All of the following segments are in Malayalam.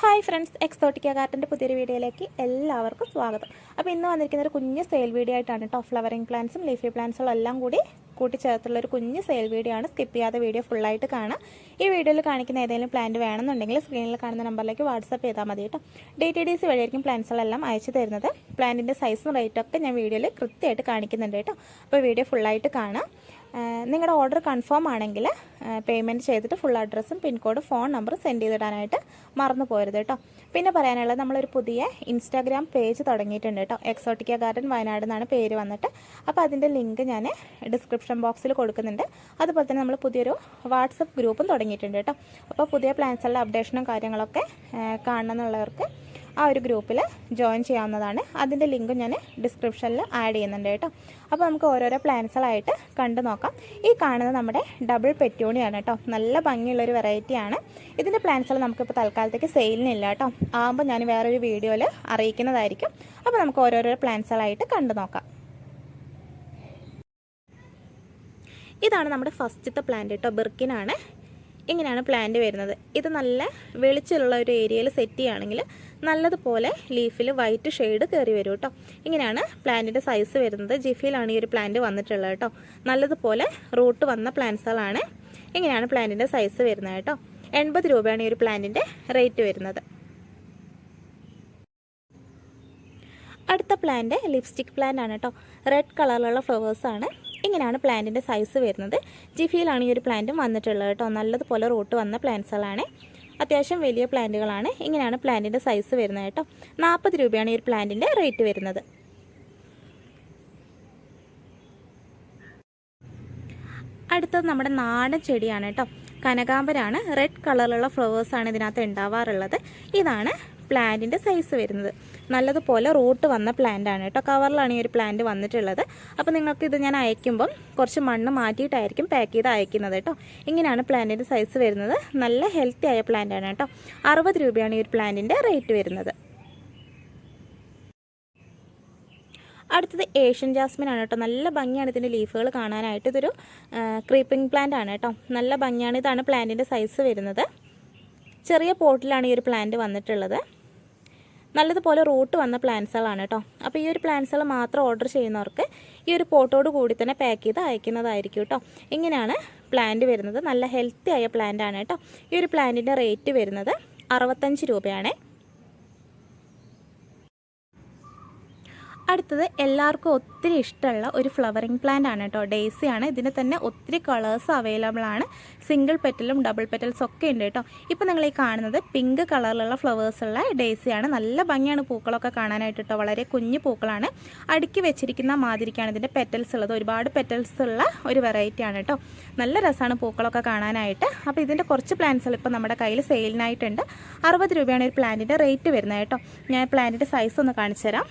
ഹായ് ഫ്രണ്ട്സ് എക്സോട്ടിക്ക ഗാർഡന്റെ പുതിയൊരു വീഡിയോയിലേക്ക് എല്ലാവർക്കും സ്വാഗതം. അപ്പോൾ ഇന്ന് വന്നിരിക്കുന്ന ഒരു കുഞ്ഞ് സെയിൽ വീഡിയോ ആയിട്ടാണ് കേട്ടോ ഫ്ലവറിങ് പ്ലാന്റ്സും ലീഫി പ്ലാന്റ്സും എല്ലാം കൂടി കൂട്ടിച്ചേർത്തുള്ള ഒരു കുഞ്ഞ് സെയിൽ വീഡിയോ ആണ്. സ്കിപ്പ് ചെയ്യാതെ വീഡിയോ ഫുള്ളായിട്ട് കാണാം. ഈ വീഡിയോയിൽ കാണിക്കുന്ന ഏതെങ്കിലും പ്ലാന്റ് വേണമെന്നുണ്ടെങ്കിൽ സ്ക്രീനിൽ കാണുന്ന നമ്പറിലേക്ക് വാട്സപ്പ് ചെയ്താൽ മതി കേട്ടോ ഡി ടി ഡി സി വഴിയായിരിക്കും പ്ലാന്റ്സുകളെല്ലാം അയച്ചു തരുന്നത്. പ്ലാന്റിന്റെ സൈസും റേറ്റൊക്കെ ഞാൻ വീഡിയോയിൽ കൃത്യമായിട്ട് കാണിക്കുന്നുണ്ട് കേട്ടോ അപ്പോൾ വീഡിയോ ഫുള്ളായിട്ട് കാണാം. നിങ്ങളുടെ ഓർഡർ കൺഫേം ആണെങ്കിൽ പേയ്മെന്റ് ചെയ്തിട്ട് ഫുൾ അഡ്രസ്സും pin code phone number send ചെയ്തിടാനായിട്ട് മറന്നു പോരുത് കേട്ടോ. പിന്നെ പറയാനുള്ളത് നമ്മളൊരു പുതിയ ഇൻസ്റ്റാഗ്രാം പേജ് തുടങ്ങിയിട്ടുണ്ട് കേട്ടോ. എക്സോട്ടിക്ക ഗാർഡൻ വയനാട് എന്നാണ് പേര് വന്നിട്ട്. അപ്പോൾ അതിന്റെ ലിങ്ക് ഞാൻ ഡിസ്ക്രിപ്ഷൻ ബോക്സിൽ കൊടുക്കുന്നുണ്ട്. അതുപോലെ തന്നെ നമ്മൾ പുതിയൊരു വാട്സപ്പ് ഗ്രൂപ്പും തുടങ്ങിയിട്ടുണ്ട് കേട്ടോ. അപ്പോൾ പുതിയ പ്ലാൻസുകളുടെ അപ്ഡേഷനും കാര്യങ്ങളൊക്കെ കാണണം എന്നുള്ളവർക്ക് ആ ഒരു ഗ്രൂപ്പിൽ ജോയിൻ ചെയ്യാവുന്നതാണ്. അതിന്റെ ലിങ്ക് ഞാൻ ഡിസ്ക്രിപ്ഷനിൽ ആഡ് ചെയ്യുന്നുണ്ട് കേട്ടോ. അപ്പോൾ നമുക്ക് ഓരോരോ പ്ലാൻസുകളായിട്ട് കണ്ടു നോക്കാം. ഈ കാണുന്നത് നമ്മുടെ ഡബിൾ പെറ്റൂണിയാണ് കേട്ടോ. നല്ല ഭംഗിയുള്ളൊരു വെറൈറ്റിയാണ്. ഇതിന്റെ പ്ലാൻസുകൾ നമുക്കിപ്പോൾ തൽക്കാലത്തേക്ക് സെയിലിനില്ല കേട്ടോ. ആകുമ്പോൾ ഞാൻ വേറൊരു വീഡിയോയിൽ അറിയിക്കുന്നതായിരിക്കും. അപ്പോൾ നമുക്ക് ഓരോരോ പ്ലാൻസുകളായിട്ട് കണ്ടു നോക്കാം. ഇതാണ് നമ്മുടെ ഫസ്റ്റത്തെ പ്ലാന്റ് കേട്ടോ. ബിർക്കിനാണ് ഇങ്ങനെയാണ് പ്ലാന്റ് വരുന്നത്. ഇത് നല്ല വെളിച്ചമുള്ള ഒരു ഏരിയയിൽ സെറ്റ് ചെയ്യുകയാണെങ്കിൽ നല്ലതുപോലെ ലീഫിൽ വൈറ്റ് ഷെയ്ഡ് കയറി വരും കേട്ടോ ഇങ്ങനെയാണ് പ്ലാന്റിന്റെ സൈസ് വരുന്നത്. ജിഫിയിലാണ് ഈ ഒരു പ്ലാന്റ് വന്നിട്ടുള്ളത് കേട്ടോ നല്ലതുപോലെ റൂട്ട് വന്ന പ്ലാന്റ്സുകളാണ് ഇങ്ങനെയാണ് പ്ലാന്റിന്റെ സൈസ് വരുന്നത് കേട്ടോ എൺപത് രൂപയാണ് ഈ ഒരു പ്ലാന്റിന്റെ റേറ്റ് വരുന്നത്. അടുത്ത പ്ലാന്റ് ലിപ്സ്റ്റിക് പ്ലാന്റ് ആണ് കേട്ടോ റെഡ് കളറിലുള്ള ഫ്ലവേഴ്സാണ് ഇങ്ങനെയാണ് പ്ലാന്റിന്റെ സൈസ് വരുന്നത്. ജിഫിയിലാണ് ഈ ഒരു പ്ലാന്റും വന്നിട്ടുള്ളത് കേട്ടോ നല്ലതുപോലെ റൂട്ട് വന്ന പ്ലാന്റ്സുകളാണ് അത്യാവശ്യം വലിയ പ്ലാന്റുകളാണ്. ഇങ്ങനെയാണ് പ്ലാന്റിന്റെ സൈസ് വരുന്നത് കേട്ടോ. നാൽപ്പത് രൂപയാണ് ഈ ഒരു പ്ലാന്റിന്റെ റേറ്റ് വരുന്നത്. അടുത്തത് നമ്മുടെ നാടൻ ചെടിയാണ് കേട്ടോ. കനകാമ്പരാണ് റെഡ് കളറിലുള്ള ഫ്ലവേഴ്സാണ് ഇതിനകത്ത് ഉണ്ടാവാറുള്ളത്. ഇതാണ് പ്ലാന്റിന്റെ സൈസ് വരുന്നത്. നല്ലതുപോലെ റൂട്ട് വന്ന പ്ലാന്റ് ആണ് കേട്ടോ. കവറിലാണ് ഈ ഒരു പ്ലാന്റ് വന്നിട്ടുള്ളത്. അപ്പോൾ നിങ്ങൾക്ക് ഇത് ഞാൻ അയക്കുമ്പം കുറച്ച് മണ്ണ് മാറ്റിയിട്ടായിരിക്കും പാക്ക് ചെയ്ത് അയക്കുന്നത് കേട്ടോ. ഇങ്ങനെയാണ് പ്ലാന്റിന്റെ സൈസ് വരുന്നത്. നല്ല ഹെൽത്തി ആയ പ്ലാന്റ് ആണ് കേട്ടോ. അറുപത് രൂപയാണ് ഈ ഒരു പ്ലാന്റിന്റെ റേറ്റ് വരുന്നത്. അടുത്തത് ഏഷ്യൻ ജാസ്മിൻ ആണ് കേട്ടോ. നല്ല ഭംഗിയാണ് ഇതിന്റെ ലീഫുകൾ കാണാനായിട്ട്. ഇതൊരു ക്രീപ്പിംഗ് പ്ലാന്റ് ആണ് കേട്ടോ. നല്ല ഭംഗിയാണ് ഇതാണ് പ്ലാന്റിന്റെ സൈസ് വരുന്നത്. ചെറിയ പോട്ടിലാണ് ഈ ഒരു പ്ലാന്റ് വന്നിട്ടുള്ളത്. നല്ലതുപോലെ റൂട്ട് വന്ന പ്ലാൻസുകളാണ് കേട്ടോ. അപ്പോൾ ഈ ഒരു പ്ലാൻസുകൾ മാത്രം ഓർഡർ ചെയ്യുന്നവർക്ക് ഈ ഒരു പോട്ടോട് കൂടി തന്നെ പാക്ക് ചെയ്ത് അയക്കുന്നതായിരിക്കും കേട്ടോ. ഇങ്ങനെയാണ് പ്ലാന്റ് വരുന്നത്. നല്ല ഹെൽത്തി ആയ പ്ലാന്റ് ആണ് കേട്ടോ. ഈ ഒരു പ്ലാന്റിന്റെ റേറ്റ് വരുന്നത് അറുപത്തഞ്ച് രൂപയാണ്. അടുത്തത് എല്ലാവർക്കും ഒത്തിരി ഇഷ്ടമുള്ള ഒരു ഫ്ലവറിങ് പ്ലാന്റ് ആണ് കേട്ടോ. ആണ്. ഇതിന് തന്നെ ഒത്തിരി കളേഴ്സ് അവൈലബിൾ ആണ്. സിംഗിൾ പെറ്റലും ഡബിൾ പെറ്റൽസ് ഒക്കെ ഉണ്ട് കേട്ടോ. ഇപ്പോൾ നിങ്ങൾ ഈ കാണുന്നത് പിങ്ക് കളറിലുള്ള ഫ്ലവേഴ്സുള്ള ഡേസിയാണ് നല്ല ഭംഗിയാണ് പൂക്കളൊക്കെ കാണാനായിട്ട് കേട്ടോ. വളരെ കുഞ്ഞു പൂക്കളാണ്. അടുക്കി വെച്ചിരിക്കുന്ന മാതിരിക്കാണ് ഇതിന്റെ പെറ്റൽസ് ഉള്ളത്. ഒരുപാട് പെറ്റൽസ് ഉള്ള ഒരു വെറൈറ്റി ആണ് കേട്ടോ. നല്ല രസമാണ് പൂക്കളൊക്കെ കാണാനായിട്ട്. അപ്പോൾ ഇതിന്റെ കുറച്ച് പ്ലാന്റ്സുകൾ ഇപ്പോൾ നമ്മുടെ കയ്യിൽ സെയിലിനായിട്ടുണ്ട് അറുപത് രൂപയാണ് ഒരു പ്ലാന്റിന്റെ റേറ്റ് വരുന്നത് കേട്ടോ. ഞാൻ പ്ലാന്റിന്റെ സൈസ് ഒന്ന് കാണിച്ചു തരാം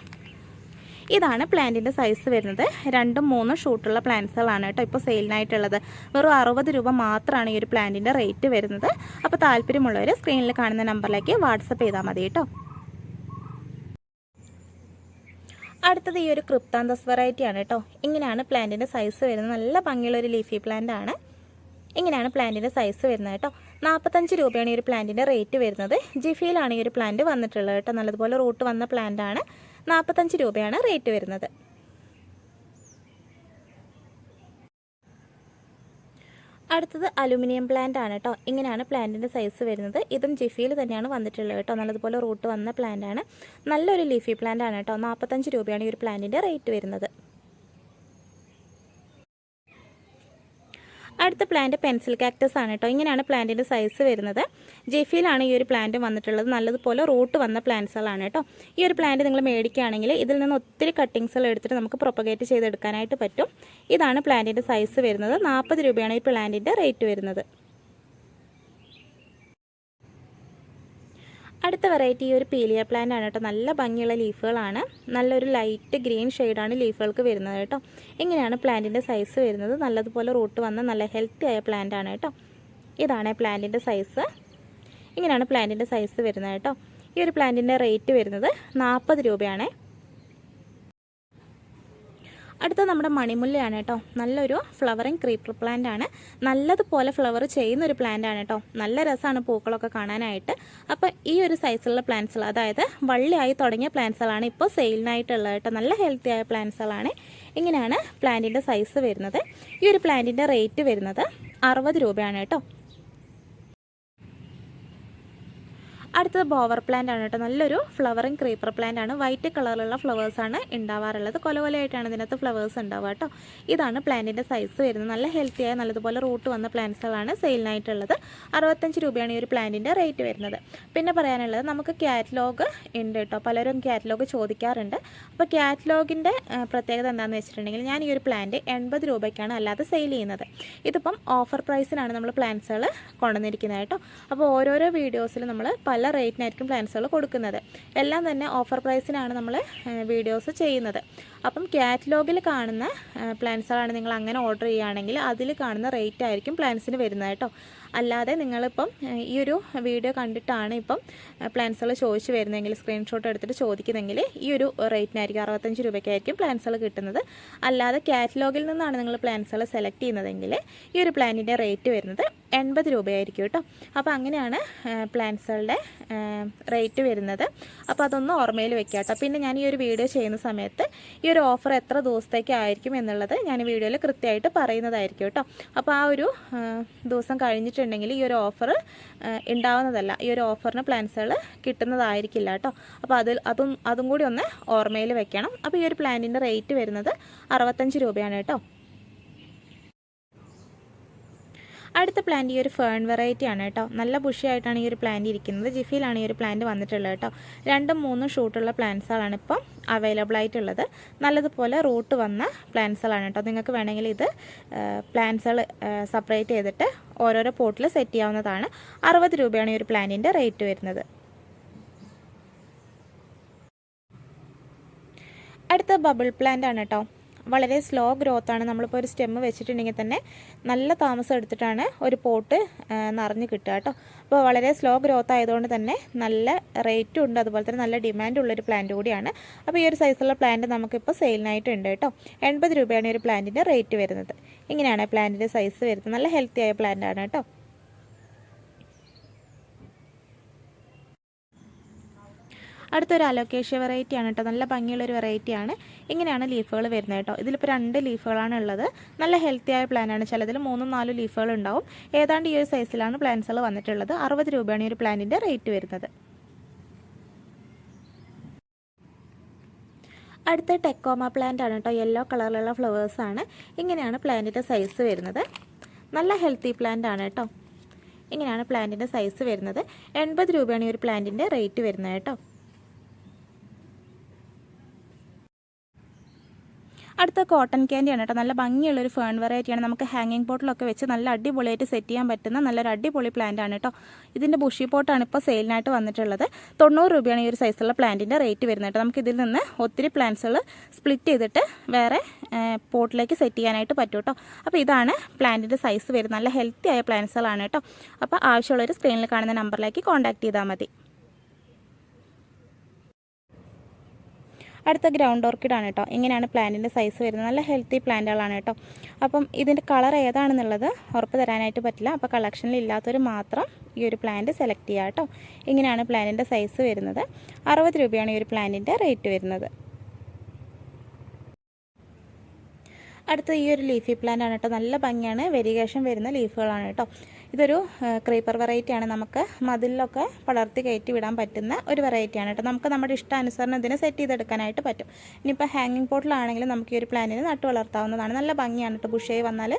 ഇതാണ് പ്ലാന്റിന്റെ സൈസ് വരുന്നത്. രണ്ടും മൂന്നും ഷൂട്ടുള്ള പ്ലാന്റ്സുകളാണ് കേട്ടോ ഇപ്പോൾ സെയിലിനായിട്ടുള്ളത് വെറും അറുപത് രൂപ മാത്രമാണ് ഈ ഒരു പ്ലാന്റിന്റെ റേറ്റ് വരുന്നത്. അപ്പോൾ താല്പര്യമുള്ളവർ സ്ക്രീനിൽ കാണുന്ന നമ്പറിലേക്ക് വാട്സപ്പ് ചെയ്താൽ മതി കേട്ടോ. അടുത്തത് ഈ ഒരു ക്രിപ്താന്തസ് വെറൈറ്റി ആണ് കേട്ടോ. ഇങ്ങനെയാണ് പ്ലാന്റിന്റെ സൈസ് വരുന്നത്. നല്ല ഭംഗിയുള്ള ഒരു ലീഫി പ്ലാന്റ് ആണ്. ഇങ്ങനെയാണ് പ്ലാന്റിന്റെ സൈസ് വരുന്നത് കേട്ടോ. നാൽപ്പത്തഞ്ച് രൂപയാണ് ഈ ഒരു പ്ലാന്റിന്റെ റേറ്റ് വരുന്നത്. ജിഫിയിലാണ് ഈ ഒരു പ്ലാന്റ് വന്നിട്ടുള്ളത് കേട്ടോ. നല്ലതുപോലെ റൂട്ട് വന്ന പ്ലാന്റ് ആണ്. നാൽപ്പത്തഞ്ച് രൂപയാണ് റേറ്റ് വരുന്നത്. അടുത്തത് അലുമിനിയം പ്ലാന്റ് ആണ് കേട്ടോ ഇങ്ങനെയാണ് പ്ലാന്റിന്റെ സൈസ് വരുന്നത്. ഇതും ജിഫിയിൽ തന്നെയാണ് വന്നിട്ടുള്ളത് കേട്ടോ നല്ലതുപോലെ റൂട്ട് വന്ന പ്ലാന്റ് ആണ്. നല്ലൊരു ലീഫി പ്ലാന്റ് ആണ് കേട്ടോ നാൽപ്പത്തഞ്ച് രൂപയാണ് ഈ ഒരു പ്ലാന്റിന്റെ റേറ്റ് വരുന്നത്. അടുത്ത പ്ലാന്റ് പെൻസിൽ കാക്ടസ് ആണ് കേട്ടോ ഇങ്ങനെയാണ് പ്ലാന്റിന്റെ സൈസ് വരുന്നത്. ജെഫിയിലാണ് ഈ ഒരു പ്ലാന്റ് വന്നിട്ടുള്ളത്. നല്ലതുപോലെ റൂട്ട് വന്ന പ്ലാന്റ്സുകളാണ് കേട്ടോ ഈ ഒരു പ്ലാന്റ് നിങ്ങൾ മേടിക്കുകയാണെങ്കിൽ ഇതിൽ നിന്ന് ഒത്തിരി കട്ടിങ്സുകൾ എടുത്തിട്ട് നമുക്ക് പ്രൊപ്പഗേറ്റ് ചെയ്തെടുക്കാനായിട്ട് പറ്റും. ഇതാണ് പ്ലാന്റിന്റെ സൈസ് വരുന്നത്. നാൽപ്പത് രൂപയാണ് ഈ പ്ലാന്റിന്റെ റേറ്റ് വരുന്നത്. അടുത്ത വെറൈറ്റി ഒരു പീലിയ പ്ലാന്റ് ആണ് കേട്ടോ. നല്ല ഭംഗിയുള്ള ലീഫുകളാണ് നല്ലൊരു ലൈറ്റ് ഗ്രീൻ ഷെയ്ഡാണ് ലീഫുകൾക്ക് വരുന്നത് കേട്ടോ. ഇങ്ങനെയാണ് പ്ലാന്റിന്റെ സൈസ് വരുന്നത്. നല്ലതുപോലെ റൂട്ട് വന്ന നല്ല ഹെൽത്തി ആയ പ്ലാന്റ് ആണ് കേട്ടോ. ഇതാണ് പ്ലാന്റിന്റെ സൈസ് ഇങ്ങനെയാണ് പ്ലാന്റിന്റെ സൈസ് വരുന്നത് കേട്ടോ. ഈ ഒരു പ്ലാന്റിന്റെ റേറ്റ് വരുന്നത് നാൽപ്പത് രൂപയാണ്. അടുത്ത നമ്മുടെ മണിമുല്ലയാണ് കേട്ടോ. നല്ലൊരു ഫ്ലവറിങ് ക്രീപ്പർ പ്ലാന്റ് ആണ്. നല്ലതുപോലെ ഫ്ലവർ ചെയ്യുന്ന ഒരു പ്ലാന്റ് ആണ് കേട്ടോ. നല്ല രസമാണ് പൂക്കളൊക്കെ കാണാനായിട്ട്. അപ്പോൾ ഈ ഒരു സൈസിലുള്ള പ്ലാന്റ്സുകൾ അതായത് വള്ളിയായി തുടങ്ങിയ പ്ലാന്റ്സുകളാണ് ഇപ്പോൾ സെയിലിനായിട്ടുള്ളത് കേട്ടോ. നല്ല ഹെൽത്തി ആയ പ്ലാന്റ്സുകളാണ് ഇങ്ങനെയാണ് പ്ലാന്റിന്റെ സൈസ് വരുന്നത്. ഈ ഒരു പ്ലാന്റിന്റെ റേറ്റ് വരുന്നത് അറുപത് രൂപയാണ് കേട്ടോ. അടുത്തത് ബോവർ പ്ലാന്റ് ആണ് കേട്ടോ. നല്ലൊരു ഫ്ലവറിങ് ക്രീപ്പർ പ്ലാന്റ് ആണ്. വൈറ്റ് കളറിലുള്ള ഫ്ലവേഴ്സ് ആണ് ഉണ്ടാവാറുള്ളത് കൊല കൊലയായിട്ടാണ് ഇതിനകത്ത് ഫ്ലവേഴ്സ് ഉണ്ടാവുക കേട്ടോ. ഇതാണ് പ്ലാന്റിന്റെ സൈസ് വരുന്നത്. നല്ല ഹെൽത്തി ആയ നല്ലതുപോലെ റൂട്ട് വന്ന പ്ലാന്റ്സുകളാണ് സെയിലിനായിട്ടുള്ളത് അറുപത്തഞ്ച് രൂപയാണ് ഈ ഒരു പ്ലാന്റിന്റെ റേറ്റ് വരുന്നത്. പിന്നെ പറയാനുള്ളത് നമുക്ക് കാറ്റലോഗ് ഉണ്ട് കേട്ടോ. പലരും കാറ്റലോഗ് ചോദിക്കാറുണ്ട്. അപ്പോൾ കാറ്റലോഗിന്റെ പ്രത്യേകത എന്താണെന്ന് വെച്ചിട്ടുണ്ടെങ്കിൽ ഞാൻ ഈ ഒരു പ്ലാന്റ് എൺപത് രൂപയ്ക്കാണ് അല്ലാതെ സെയിൽ ചെയ്യുന്നത്. ഇതിപ്പം ഓഫർ പ്രൈസിനാണ് നമ്മൾ പ്ലാന്റ്സുകൾ കൊണ്ടുവന്നിരിക്കുന്നത് കേട്ടോ. അപ്പോൾ ഓരോരോ വീഡിയോസിൽ നമ്മൾ പല റേറ്റിനായിരിക്കും പ്ലാൻസുകൾ കൊടുക്കുന്നത്. എല്ലാം തന്നെ ഓഫർ പ്രൈസിനാണ് നമ്മൾ വീഡിയോസ് ചെയ്യുന്നത്. അപ്പം കാറ്റലോഗിൽ കാണുന്ന പ്ലാൻസുകളാണ് നിങ്ങൾ അങ്ങനെ ഓർഡർ ചെയ്യുകയാണെങ്കിൽ അതിൽ കാണുന്ന റേറ്റ് ആയിരിക്കും പ്ലാൻസിന് വരുന്നത് കേട്ടോ. അല്ലാതെ നിങ്ങളിപ്പം ഈ ഒരു വീഡിയോ കണ്ടിട്ടാണ് ഇപ്പം പ്ലാൻസുകൾ ചോദിച്ചു വരുന്നതെങ്കിൽ സ്ക്രീൻഷോട്ട് എടുത്തിട്ട് ചോദിക്കുന്നെങ്കിൽ ഈ ഒരു റേറ്റിനായിരിക്കും അറുപത്തഞ്ച് രൂപയ്ക്കായിരിക്കും പ്ലാൻസുകൾ കിട്ടുന്നത്. അല്ലാതെ കാറ്റലോഗിൽ നിന്നാണ് നിങ്ങൾ പ്ലാൻസുകൾ സെലക്ട് ചെയ്യുന്നതെങ്കിൽ ഈ ഒരു പ്ലാനിന്റെ റേറ്റ് വരുന്നത്. എൺപത് രൂപയായിരിക്കും കേട്ടോ. അപ്പോൾ അങ്ങനെയാണ് പ്ലാന്റ്സുകളുടെ റേറ്റ് വരുന്നത്. അപ്പോൾ അതൊന്ന് ഓർമ്മയിൽ വെക്കുക കേട്ടോ. പിന്നെ ഞാൻ ഈ ഒരു വീഡിയോ ചെയ്യുന്ന സമയത്ത് ഈ ഒരു ഓഫർ എത്ര ദിവസത്തേക്ക് ആയിരിക്കും എന്നുള്ളത് ഞാൻ വീഡിയോയിൽ കൃത്യമായിട്ട് പറയുന്നതായിരിക്കും കേട്ടോ. അപ്പോൾ ആ ഒരു ദിവസം കഴിഞ്ഞിട്ടുണ്ടെങ്കിൽ ഈ ഒരു ഓഫർ ഉണ്ടാവുന്നതല്ല. ഈ ഒരു ഓഫറിന് പ്ലാന്റ്സുകൾ കിട്ടുന്നതായിരിക്കില്ല കേട്ടോ. അപ്പോൾ അതിൽ അതും അതും കൂടി ഒന്ന് ഓർമ്മയിൽ വെക്കണം. അപ്പോൾ ഈ ഒരു പ്ലാന്റിന്റെ റേറ്റ് വരുന്നത് അറുപത്തഞ്ച് രൂപയാണ് കേട്ടോ. അടുത്ത പ്ലാന്റ് ഈ ഒരു ഫേൺ വെറൈറ്റി ആണ് കേട്ടോ. നല്ല ബുഷിയായിട്ടാണ് ഈ ഒരു പ്ലാന്റ് ഇരിക്കുന്നത്. ജിഫിയിലാണ് ഈ ഒരു പ്ലാന്റ് വന്നിട്ടുള്ളത് കേട്ടോ. രണ്ടും മൂന്നും ഷൂട്ടുള്ള പ്ലാന്റ്സുകളാണ് ഇപ്പോൾ അവൈലബിൾ ആയിട്ടുള്ളത്. നല്ലതുപോലെ റൂട്ട് വന്ന പ്ലാന്റ്സുകളാണ് കേട്ടോ. നിങ്ങൾക്ക് വേണമെങ്കിൽ ഇത് പ്ലാന്റ്സുകൾ സെപ്പറേറ്റ് ചെയ്തിട്ട് ഓരോരോ പോട്ടിൽ സെറ്റ് ചെയ്യാവുന്നതാണ്. അറുപത് രൂപയാണ് ഈ ഒരു പ്ലാന്റിന്റെ റേറ്റ് വരുന്നത്. അടുത്ത ബബിൾ പ്ലാന്റ് ആണ് കേട്ടോ. വളരെ സ്ലോ ഗ്രോത്ത് ആണ്. നമ്മളിപ്പോൾ ഒരു സ്റ്റെമ്മ് വെച്ചിട്ടുണ്ടെങ്കിൽ തന്നെ നല്ല താമസം എടുത്തിട്ടാണ് ഒരു പോട്ട് നിറഞ്ഞ് കിട്ടുക കേട്ടോ. അപ്പോൾ വളരെ സ്ലോ ഗ്രോത്ത് ആയതുകൊണ്ട് തന്നെ നല്ല റേറ്റും ഉണ്ട്. അതുപോലെ തന്നെ നല്ല ഡിമാൻഡ് ഉള്ളൊരു പ്ലാന്റ് കൂടിയാണ്. അപ്പോൾ ഈ ഒരു സൈസുള്ള പ്ലാന്റ് നമുക്കിപ്പോൾ സെയിലിനായിട്ട് ഉണ്ട് കേട്ടോ. എൺപത് രൂപയാണ് ഒരു പ്ലാന്റിന്റെ റേറ്റ് വരുന്നത്. ഇങ്ങനെയാണ് പ്ലാന്റിന്റെ സൈസ് വരുന്നത്. നല്ല ഹെൽത്തി ആയ പ്ലാന്റ് ആണ് കേട്ടോ. അടുത്തൊരു അലോക്കേഷ്യ വെറൈറ്റി ആണ് കേട്ടോ നല്ല ഭംഗിയുള്ളൊരു വെറൈറ്റി ആണ്. ഇങ്ങനെയാണ് ലീഫുകൾ വരുന്നത് കേട്ടോ ഇതിലിപ്പോൾ രണ്ട് ലീഫുകളാണ് ഉള്ളത്. നല്ല ഹെൽത്തി ആയ പ്ലാനാണ് ചിലതിൽ മൂന്നും നാലും ലീഫുകൾ ഉണ്ടാവും. ഏതാണ്ട് ഈ ഒരു സൈസിലാണ് പ്ലാന്റ്സുകൾ വന്നിട്ടുള്ളത്. അറുപത് രൂപയാണ് ഈ ഒരു പ്ലാന്റിന്റെ റേറ്റ് വരുന്നത്. അടുത്ത ടെക്കോമ പ്ലാന്റ് ആണ് കേട്ടോ യെല്ലോ കളറിലുള്ള ഫ്ലവേഴ്സ് ആണ്. ഇങ്ങനെയാണ് പ്ലാന്റിന്റെ സൈസ് വരുന്നത്. നല്ല ഹെൽത്തി പ്ലാന്റ് ആണ് കേട്ടോ ഇങ്ങനെയാണ് പ്ലാന്റിന്റെ സൈസ് വരുന്നത്. എൺപത് രൂപയാണ് ഈ ഒരു പ്ലാന്റിന്റെ റേറ്റ് വരുന്നത് കേട്ടോ അടുത്ത കോട്ടൺ ക്യാൻഡിയാണ് കേട്ടോ. നല്ല ഭംഗിയുള്ള ഒരു ഫേൺ വെറൈറ്റിയാണ് നമുക്ക് ഹാങ്ങിങ് പോട്ടിലൊക്കെ വെച്ച് നല്ല അടിപൊളിയായിട്ട് സെറ്റ് ചെയ്യാൻ പറ്റുന്ന നല്ലൊരു അടിപൊളി പ്ലാന്റ് ആണ് കേട്ടോ. ഇതിന്റെ ബുഷി പോട്ടാണ് ഇപ്പോൾ സെയിലിനായിട്ട് വന്നിട്ടുള്ളത്. തൊണ്ണൂറ് രൂപയാണ് ഈ ഒരു സൈസുള്ള പ്ലാന്റിന്റെ റേറ്റ് വരുന്നത് കേട്ടോ. നമുക്ക് ഇതിൽ നിന്ന് ഒത്തിരി പ്ലാന്റ്സുകൾ സ്പ്ലിറ്റ് ചെയ്തിട്ട് വേറെ പോട്ടിലേക്ക് സെറ്റ് ചെയ്യാനായിട്ട് പറ്റും കേട്ടോ. അപ്പോൾ ഇതാണ് പ്ലാന്റിന്റെ സൈസ് വരുന്നത്. നല്ല ഹെൽത്തി ആയ പ്ലാന്റ്സുകളാണ് കേട്ടോ. അപ്പോൾ ആവശ്യമുള്ളൊരു സ്ക്രീനിൽ കാണുന്ന നമ്പറിലേക്ക് കോൺടാക്ട് ചെയ്താൽ മതി. അടുത്ത ഗ്രൗണ്ട് ഓർക്കിഡ് ആണ് കേട്ടോ. ഇങ്ങനെയാണ് പ്ലാന്റിന്റെ സൈസ് വരുന്നത്. നല്ല ഹെൽത്തി പ്ലാന്റുകളാണ് കേട്ടോ. അപ്പം ഇതിന്റെ കളർ ഏതാണെന്നുള്ളത് ഉറപ്പ് തരാനായിട്ട് പറ്റില്ല. അപ്പോൾ കളക്ഷനിൽ ഇല്ലാത്തവർ മാത്രം ഈ ഒരു പ്ലാന്റ് സെലക്ട് ചെയ്യുക കേട്ടോ. ഇങ്ങനെയാണ് പ്ലാന്റിന്റെ സൈസ് വരുന്നത്. അറുപത് രൂപയാണ് ഈ ഒരു പ്ലാന്റിന്റെ റേറ്റ് വരുന്നത്. അടുത്ത ഈ ഒരു ലീഫി പ്ലാന്റ് ആണ് കേട്ടോ. നല്ല ഭംഗിയാണ്. വെരിഗേഷൻ വരുന്ന ലീഫുകളാണ് കേട്ടോ. ഇതൊരു ക്രീപ്പർ വെറൈറ്റിയാണ് നമുക്ക് മതിലൊക്കെ പടർത്തി കയറ്റി വിടാൻ പറ്റുന്ന ഒരു വെറൈറ്റിയാണ് കേട്ടോ. നമുക്ക് നമ്മുടെ ഇഷ്ടാനുസരണം ഇതിനെ സെറ്റ് ചെയ്തെടുക്കാനായിട്ട് പറ്റും. ഇനിയിപ്പോൾ ഹാങ്ങിങ് പോട്ടിലാണെങ്കിലും നമുക്ക് ഈ ഒരു പ്ലാന്റിന് നട്ട് വളർത്താവുന്നതാണ്. നല്ല ഭംഗിയാണ് കേട്ടോ. ബുഷേ വന്നാൽ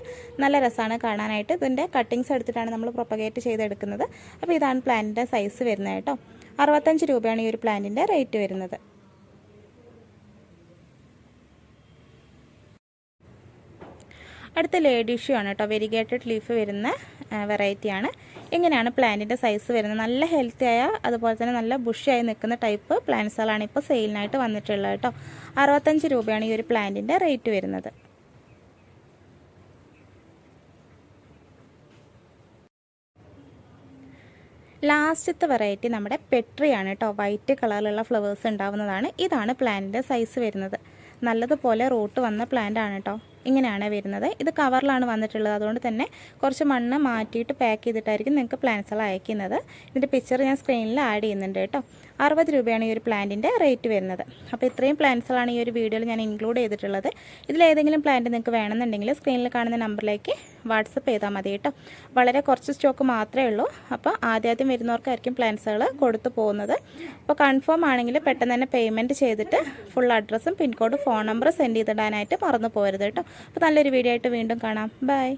നല്ല രസമാണ് കാണാനായിട്ട്. ഇതിന്റെ കട്ടിങ്സ് എടുത്തിട്ടാണ് നമ്മൾ പ്രൊപ്പഗേറ്റ് ചെയ്തെടുക്കുന്നത്. അപ്പോൾ ഇതാണ് പ്ലാന്റിന്റെ സൈസ് വരുന്നത് കേട്ടോ. അറുപത്തഞ്ച് രൂപയാണ് ഈ ഒരു പ്ലാന്റിന്റെ റേറ്റ് വരുന്നത്. അടുത്ത ലേഡി ഷൂ ആണ് കേട്ടോ. വെരിഗേറ്റഡ് ലീഫ് വരുന്ന വെറൈറ്റിയാണ് ഇങ്ങനെയാണ് പ്ലാന്റിന്റെ സൈസ് വരുന്നത്? നല്ല ഹെൽത്തി ആയ അതുപോലെ തന്നെ നല്ല ബുഷിയായി നിൽക്കുന്ന ടൈപ്പ് പ്ലാന്റ്സുകളാണ് ഇപ്പോൾ സെയിലിനായിട്ട് വന്നിട്ടുള്ളത് കേട്ടോ. അറുപത്തഞ്ച് രൂപയാണ് ഈ ഒരു പ്ലാന്റിന്റെ റേറ്റ് വരുന്നത്. ലാസ്റ്റത്തെ വെറൈറ്റി നമ്മുടെ പെട്രിയാണ് കേട്ടോ. വൈറ്റ് കളറിലുള്ള ഫ്ലവേഴ്സ് ഉണ്ടാവുന്നതാണ്. ഇതാണ് പ്ലാന്റിന്റെ സൈസ് വരുന്നത്. നല്ലതുപോലെ റൂട്ട് വന്ന പ്ലാന്റ് ആണ് കേട്ടോ. ഇങ്ങനെയാണ് വരുന്നത്. ഇത് കവറിലാണ് വന്നിട്ടുള്ളത്. അതുകൊണ്ട് തന്നെ കുറച്ച് മണ്ണ് മാറ്റിയിട്ട് പാക്ക് ചെയ്തിട്ടായിരിക്കും നിങ്ങൾക്ക് പ്ലാന്റ്സുകൾ അയക്കുന്നത്. ഇതിന്റെ പിക്ചർ ഞാൻ സ്ക്രീനിൽ ആഡ് ചെയ്യുന്നുണ്ട് കേട്ടോ. അറുപത് രൂപയാണ് ഈ ഒരു പ്ലാന്റിന്റെ റേറ്റ് വരുന്നത്. അപ്പോൾ ഇത്രയും പ്ലാന്റ്സുകളാണ് ഈ ഒരു വീഡിയോയിൽ ഞാൻ ഇൻക്ലൂഡ് ചെയ്തിട്ടുള്ളത്. ഇതിലേതെങ്കിലും പ്ലാന്റ് നിങ്ങൾക്ക് വേണമെന്നുണ്ടെങ്കിൽ സ്ക്രീനിൽ കാണുന്ന നമ്പറിലേക്ക് വാട്സപ്പ് ചെയ്താൽ മതി കേട്ടോ. വളരെ കുറച്ച് സ്റ്റോക്ക് മാത്രമേ ഉള്ളൂ. അപ്പോൾ ആദ്യാദ്യം വരുന്നവർക്കായിരിക്കും പ്ലാന്റ്സുകൾ കൊടുത്തു പോകുന്നത്. അപ്പോൾ കൺഫേം ആണെങ്കിൽ പെട്ടെന്ന് തന്നെ പേയ്മെന്റ് ചെയ്തിട്ട് ഫുൾ അഡ്രസ്സും pin code phone number send ചെയ്തിടാനായിട്ട് മറന്നു പോകരുത് കേട്ടോ. അപ്പോൾ നല്ലൊരു വീഡിയോ ആയിട്ട് വീണ്ടും കാണാം. ബൈ.